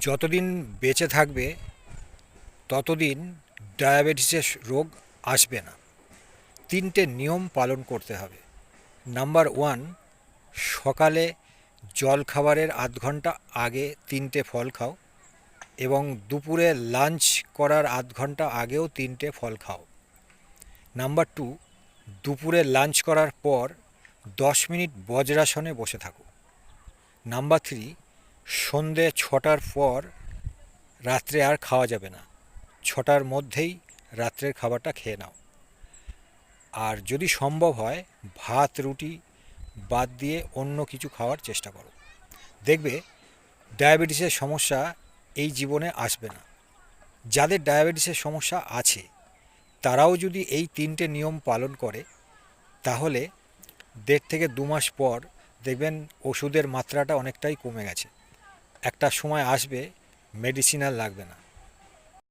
যতদিন বেঁচে থাকবে, ততদিন ডায়াবেটিসের রোগ আসবে না। তিনটে নিয়ম পালন করতে হবে। নাম্বার ওয়ান, সকালে জল খাবারের আধ ঘণ্টা আগে তিনটে ফল খাও এবং দুপুরে লাঞ্চ করার আধ ঘণ্টা আগেও তিনটে ফল খাও। নাম্বার টু, দুপুরে লাঞ্চ করার পর দশ মিনিট বজ্রাসনে বসে থাকো। নাম্বার থ্রি সন্ধে ছটার পর রাত্রে আর খাওয়া যাবে না। ছটার মধ্যেই রাত্রের খাবারটা খেয়ে নাও। আর যদি সম্ভব হয়, ভাত, রুটি বাদ দিয়ে অন্য কিছু খাওয়ার চেষ্টা করো। দেখবে ডায়াবেটিসের সমস্যা এই জীবনে আসবে না। যাদের ডায়াবেটিসের সমস্যা আছে, তারাও যদি এই তিনটে নিয়ম পালন করে, তাহলে দেড় থেকে দু মাস পর দেখবেন ওষুধের মাত্রাটা অনেকটাই কমে গেছে। একটা সময় আসবে মেডিসিন আর লাগবে না।